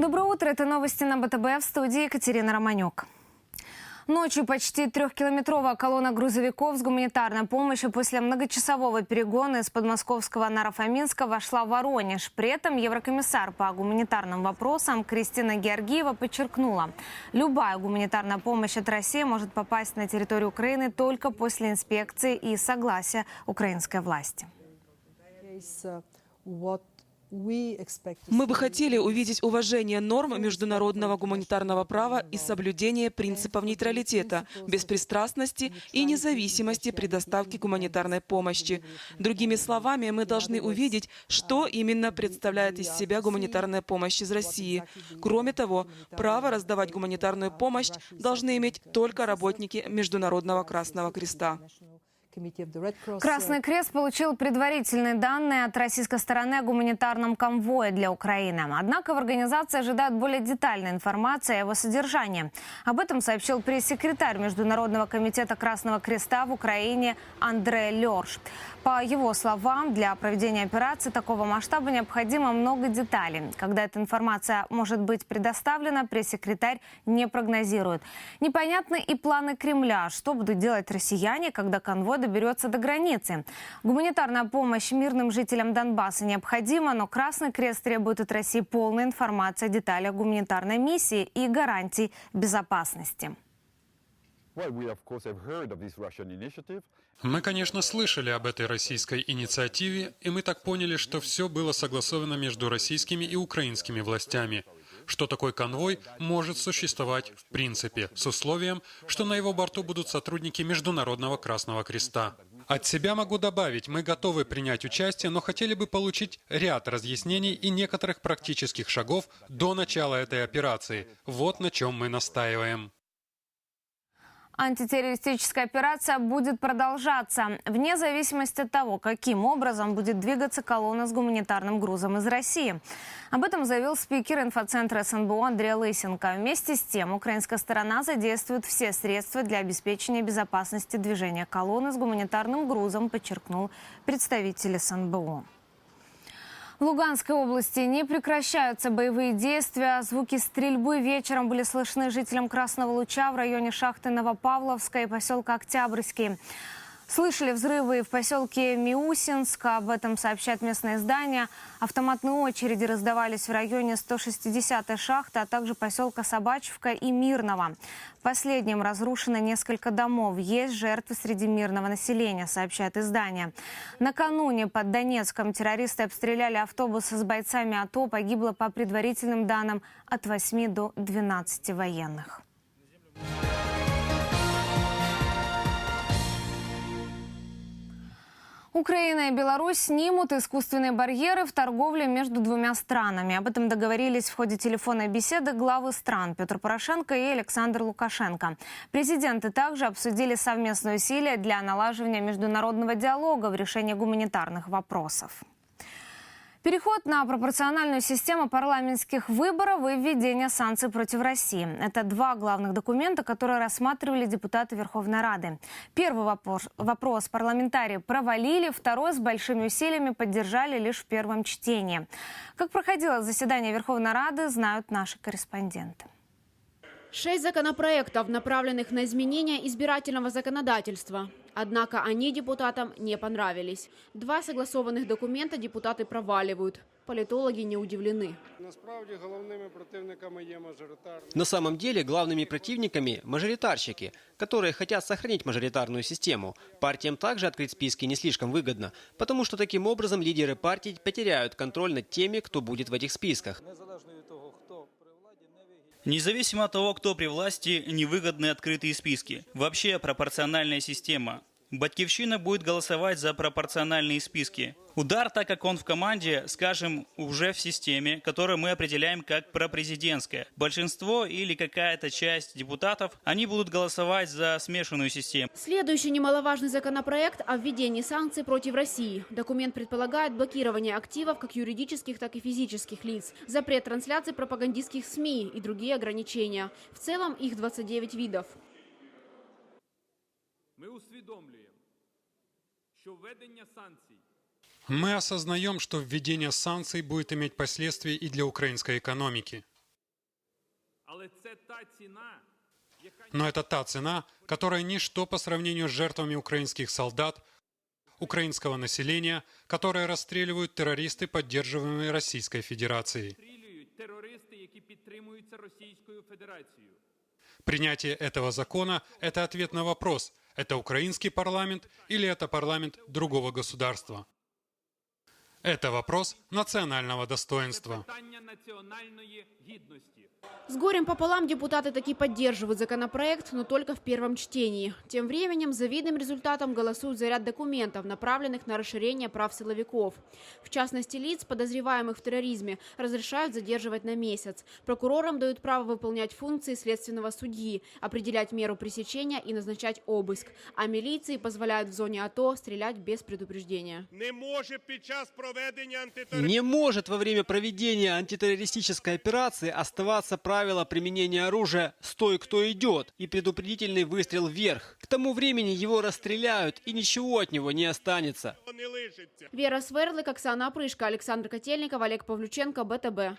Доброе утро, это новости на БТБ в студии Екатерина Романюк. Ночью почти трехкилометровая колонна грузовиков с гуманитарной помощью после многочасового перегона из подмосковского Нарафаминска вошла в Воронеж. При этом еврокомиссар по гуманитарным вопросам Кристина Георгиева подчеркнула, любая гуманитарная помощь от России может попасть на территорию Украины только после инспекции и согласия украинской власти. Uh, Мы бы хотели увидеть уважение норм международного гуманитарного права и соблюдение принципов нейтралитета, беспристрастности и независимости при доставке гуманитарной помощи. Другими словами, мы должны увидеть, что именно представляет из себя гуманитарная помощь из России. Кроме того, право раздавать гуманитарную помощь должны иметь только работники Международного Красного Креста. Uh, Красный Крест получил предварительные данные от российской стороны о гуманитарном конвое для Украины. Однако в организации ожидают более детальной информации о его содержании. Об этом сообщил пресс-секретарь Международного комитета Красного Креста в Украине Андре Лерш. По его словам, для проведения операции такого масштаба необходимо много деталей. Когда эта информация может быть предоставлена, пресс-секретарь не прогнозирует. Непонятны и планы Кремля. Что будут делать россияне, когда конвой доберется до границы? Гуманитарная помощь мирным жителям Донбасса необходима, но Красный Крест требует от России полной информации о деталях гуманитарной миссии и гарантий безопасности. Мы, конечно, слышали об этой российской инициативе, и мы так поняли, что все было согласовано между российскими и украинскими властями, что такой конвой может существовать в принципе, с условием, что на его борту будут сотрудники Международного Красного Креста. От себя могу добавить, мы готовы принять участие, но хотели бы получить ряд разъяснений и некоторых практических шагов до начала этой операции. Вот на чем мы настаиваем. Антитеррористическая операция будет продолжаться, вне зависимости от того, каким образом будет двигаться колонна с гуманитарным грузом из России. Об этом заявил спикер инфоцентра СНБО Андрей Лысенко. Вместе с тем, украинская сторона задействует все средства для обеспечения безопасности движения колонны с гуманитарным грузом, подчеркнул представитель СНБО. В Луганской области не прекращаются боевые действия. Звуки стрельбы вечером были слышны жителям Красного Луча в районе шахты Новопавловска и поселка Октябрьский. Слышали взрывы в поселке Миусинск. Об этом сообщает местное издание. Автоматные очереди раздавались в районе 160-й шахты, а также поселка Собачевка и Мирного. В последнем разрушено несколько домов. Есть жертвы среди мирного населения, сообщает издание. Накануне под Донецком террористы обстреляли автобусы с бойцами АТО. Погибло по предварительным данным от 8 до 12 военных. Украина и Беларусь снимут искусственные барьеры в торговле между двумя странами. Об этом договорились в ходе телефонной беседы главы стран Петр Порошенко и Александр Лукашенко. Президенты также обсудили совместные усилия для налаживания международного диалога в решении гуманитарных вопросов. Переход на пропорциональную систему парламентских выборов и введение санкций против России. Это два главных документа, которые рассматривали депутаты Верховной Рады. Первый вопрос, вопрос парламентарии провалили, второй с большими усилиями поддержали лишь в первом чтении. Как проходило заседание Верховной Рады, знают наши корреспонденты. Шесть законопроектов, направленных на изменение избирательного законодательства. Однако они депутатам не понравились. Два согласованных документа депутаты проваливают. Политологи не удивлены. Насправді головними противниками є мажоритарні. На самом деле главными противниками – мажоритарщики, которые хотят сохранить мажоритарную систему. Партиям также открыть списки не слишком выгодно, потому что таким образом лидеры партий потеряют контроль над теми, кто будет в этих списках. Независимо от того, кто при власти, невыгодны открытые списки. Вообще пропорциональная система. Батьковщина будет голосовать за пропорциональные списки. Удар, так как он в команде, скажем, уже в системе, которую мы определяем как пропрезидентская. Большинство или какая-то часть депутатов, они будут голосовать за смешанную систему. Следующий немаловажный законопроект о введении санкций против России. Документ предполагает блокирование активов как юридических, так и физических лиц, запрет трансляции пропагандистских СМИ и другие ограничения. В целом их 29 видов. Ми усвідомлюємо, що введення санкцій Мы осознаем, что введение санкций будет иметь последствия и для украинской экономики. Але це та ціна, яка Но это та цена, которая ничто по сравнению с жертвами украинских солдат, украинского населения, которые расстреливают террористы, поддерживаемые Российской Федерацией. стрілюють терористи, які підтримуються Російською Федерацією. Принятие этого закона – это ответ на вопрос, это украинский парламент или это парламент другого государства. Это вопрос национального достоинства. Питання національної гідності. С горем пополам депутаты таки поддерживают законопроект, но только в первом чтении. Тем временем с завидным результатом голосуют за ряд документов, направленных на расширение прав силовиков. В частности, лиц, подозреваемых в терроризме, разрешают задерживать на месяц. Прокурорам дают право выполнять функции следственного судьи, определять меру пресечения и назначать обыск. А милиции позволяют в зоне АТО стрелять без предупреждения. Не може під час проведення антитерористичної Не может во время проведения антитеррористической операции оставаться правило применения оружия «стой, кто идет» и предупредительный выстрел вверх. К тому времени его расстреляют и ничего от него не останется. Вера Сверлик, Оксана Опрышко, Александр Котельников, Олег Павлюченко, БТБ.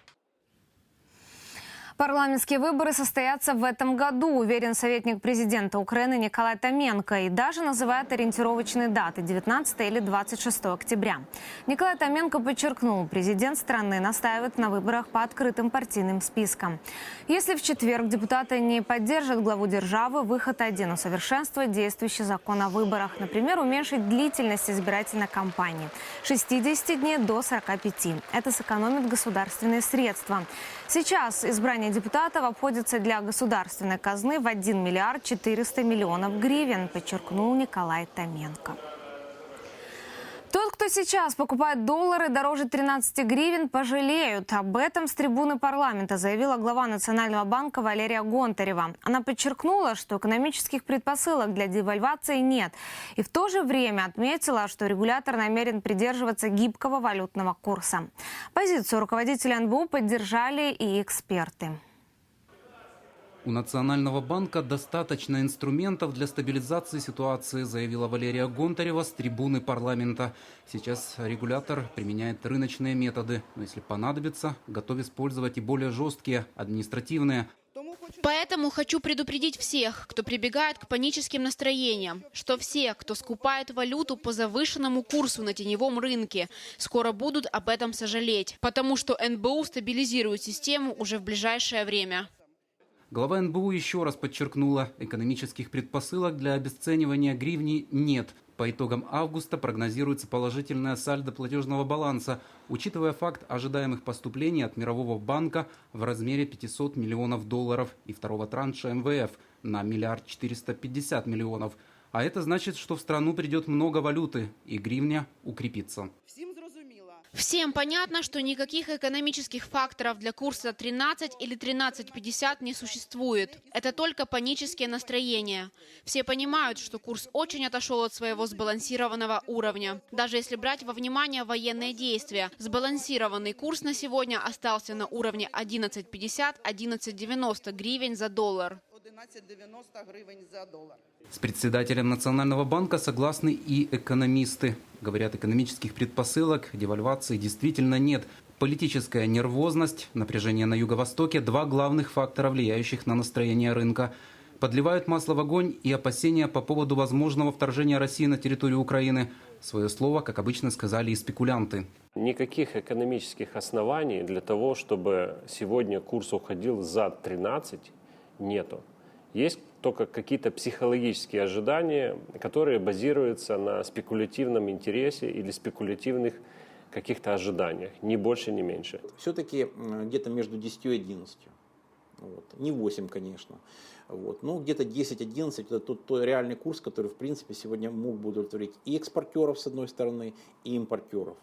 Парламентские выборы состоятся в этом году, уверен советник президента Украины Николай Томенко, и даже называет ориентировочные даты – 19 или 26 октября. Николай Томенко подчеркнул, президент страны настаивает на выборах по открытым партийным спискам. Если в четверг депутаты не поддержат главу державы, выход один – усовершенствовать действующий закон о выборах. Например, уменьшить длительность избирательной кампании – 60 дней до 45. Это сэкономит государственные средства. Сейчас избрание депутатов обходится для государственной казны в 1 миллиард 400 миллионов гривен, подчеркнул Николай Томенко. Тот, кто сейчас покупает доллары дороже 13 гривен, пожалеют. Об этом с трибуны парламента заявила глава Национального банка Валерия Гонтарева. Она подчеркнула, что экономических предпосылок для девальвации нет. И в то же время отметила, что регулятор намерен придерживаться гибкого валютного курса. Позицию руководителя НБУ поддержали и эксперты. У Национального банка достаточно инструментов для стабилизации ситуации, заявила Валерия Гонтарева с трибуны парламента. Сейчас регулятор применяет рыночные методы, но если понадобится, готов использовать и более жесткие административные. Поэтому хочу предупредить всех, кто прибегает к паническим настроениям, что все, кто скупает валюту по завышенному курсу на теневом рынке, скоро будут об этом сожалеть, потому что НБУ стабилизирует систему уже в ближайшее время. Глава НБУ еще раз подчеркнула, экономических предпосылок для обесценивания гривни нет. По итогам августа прогнозируется положительное сальдо платежного баланса, учитывая факт ожидаемых поступлений от Мирового банка в размере 500 миллионов долларов и второго транша МВФ на миллиард 450 миллионов. А это значит, что в страну придет много валюты и гривня укрепится. Всем понятно, что никаких экономических факторов для курса 13 или 13.50 не существует. Это только панические настроения. Все понимают, что курс очень отошел от своего сбалансированного уровня. Даже если брать во внимание военные действия, сбалансированный курс на сегодня остался на уровне 11.50-11.90 гривен за доллар. 11,90 гривень за долар. С председателем Национального банка согласны и экономисты. Говорят, экономических предпосылок девальвации действительно нет. Политическая нервозность, напряжение на Юго-Востоке – два главных фактора, влияющих на настроение рынка. Подливают масло в огонь и опасения по поводу возможного вторжения России на территорию Украины. Свое слово, как обычно, сказали и спекулянты. Никаких экономических оснований для того, чтобы сегодня курс уходил за 13, нету. Есть только какие-то психологические ожидания, которые базируются на спекулятивном интересе или спекулятивных каких-то ожиданиях, ни больше, ни меньше. Все-таки где-то между 10 и 11. Вот. Не 8, конечно. Вот. Но где-то 10-11 это тот, тот реальный курс, который, в принципе, сегодня мог бы удовлетворить и экспортеров, с одной стороны, и импортеров.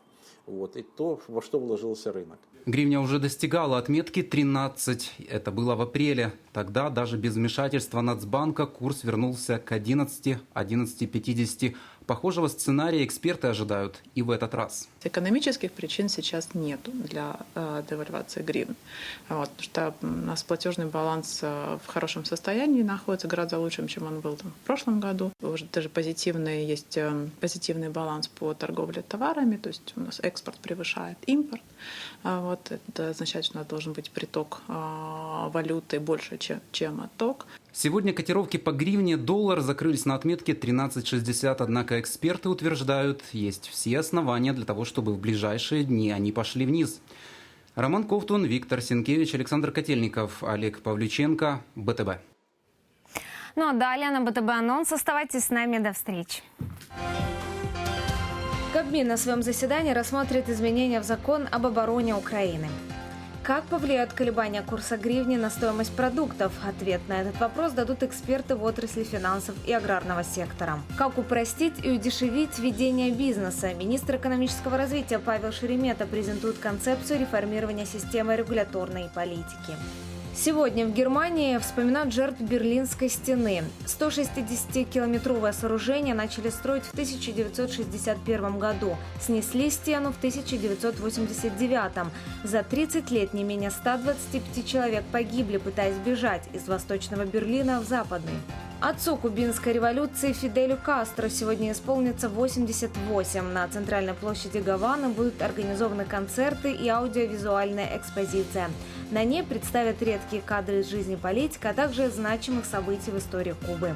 Вот. И то, во что вложился рынок. Гривня уже достигала отметки 13. Это было в апреле. Тогда даже без вмешательства Нацбанка курс вернулся к 11, 11,50. Похожего сценария эксперты ожидают и в этот раз. Экономических причин сейчас нет для э, девальвации гривны. Вот, потому что у нас платежный баланс э, в хорошем состоянии находится, гораздо лучше, чем он был там, в прошлом году. Уже даже позитивный, есть э, позитивный баланс по торговле товарами, то есть у нас экспорт превышает импорт. А Вот, это означает, что у нас должен быть приток э, валюты больше, чем, чем отток. Сегодня котировки по гривне доллар закрылись на отметке 13.60, однако эксперты утверждают, есть все основания для того, чтобы в ближайшие дни они пошли вниз. Роман Ковтун, Виктор Сенкевич, Александр Котельников, Олег Павлюченко, БТБ. Ну а далее на БТБ анонс. Оставайтесь с нами. До встречи. Кабмин на своем заседании рассмотрит изменения в закон об обороне Украины. Как повлияют колебания курса гривни на стоимость продуктов? Ответ на этот вопрос дадут эксперты в отрасли финансов и аграрного сектора. Как упростить и удешевить ведение бизнеса? Министр экономического развития Павел Шеремета презентует концепцию реформирования системы регуляторной политики. Сегодня в Германии вспоминают жертв Берлинской стены. 160-километровое сооружение начали строить в 1961 году. Снесли стену в 1989. За 30 лет не менее 125 человек погибли, пытаясь бежать из Восточного Берлина в Западный. Отцу кубинской революции Фиделю Кастро сегодня исполнится 88. На центральной площади Гаваны будут организованы концерты и аудиовизуальная экспозиция. На ней представят редкие кадры из жизни политика, а также значимых событий в истории Кубы.